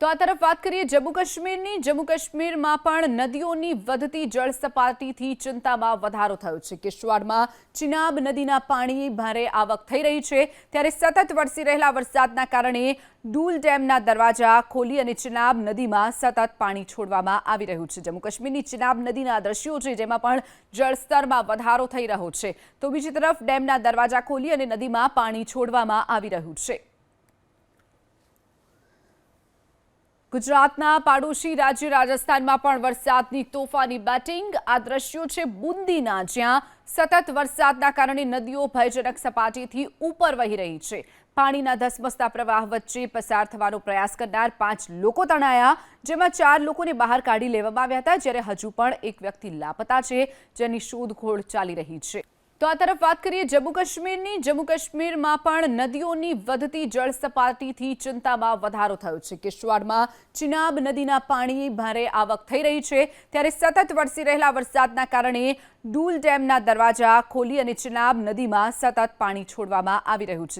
તો આ તરફ વાત કરીએ જમ્મુ કાશ્મીરની. જમ્મુ કાશ્મીરમાં પણ નદીઓની વધતી જળ સપાટીથી ચિંતામાં વધારો થયો છે. કિશ્તવાડમાં ચિનાબ નદીના પાણી ભારે આવક થઈ રહી છે. ત્યારે સતત વરસી રહેલા વરસાદના કારણે ડૂલ ડેમના દરવાજા ખોલી અને ચિનાબ નદીમાં સતત પાણી છોડવામાં આવી રહ્યું છે. જમ્મુ કાશ્મીરની ચિનાબ નદીના દ્રશ્યો છે, જેમાં પણ જળસ્તરમાં વધારો થઈ રહ્યો છે. તો બીજી તરફ ડેમના દરવાજા ખોલી અને નદીમાં પાણી છોડવામાં આવી રહ્યું છે. ગુજરાતના પાડોશી રાજ્ય રાજસ્થાનમાં પણ વરસાદની તોફાની બેટિંગ. આ દ્રશ્યો છે બુંદીના, જ્યાં સતત વરસાદના કારણે નદીઓ ભયજનક સપાટીથી ઉપર વહી રહી છે. પાણીના ધસમસતા પ્રવાહ વચ્ચે પસાર થવાનો પ્રયાસ કરનાર પાંચ લોકો તણાયા, જેમાં ચાર લોકોને બહાર કાઢી લેવામાં આવ્યા હતા, જ્યારે હજુ પણ એક વ્યક્તિ લાપતા છે, જેની શોધખોળ ચાલી રહી છે. તો આ તરફ વાત કરીએ જમ્મુ કાશ્મીરની. જમ્મુ કાશ્મીરમાં પણ નદીઓની વધતી જળ સપાટીથી ચિંતામાં વધારો થયો છે. કિશ્તવાડમાં ચિનાબ નદીના પાણી ભારે આવક થઈ રહી છે. ત્યારે સતત વરસી રહેલા વરસાદના કારણે ડૂલ ડેમના દરવાજા ખોલી અને ચિનાબ નદીમાં સતત પાણી છોડવામાં આવી રહ્યું છે.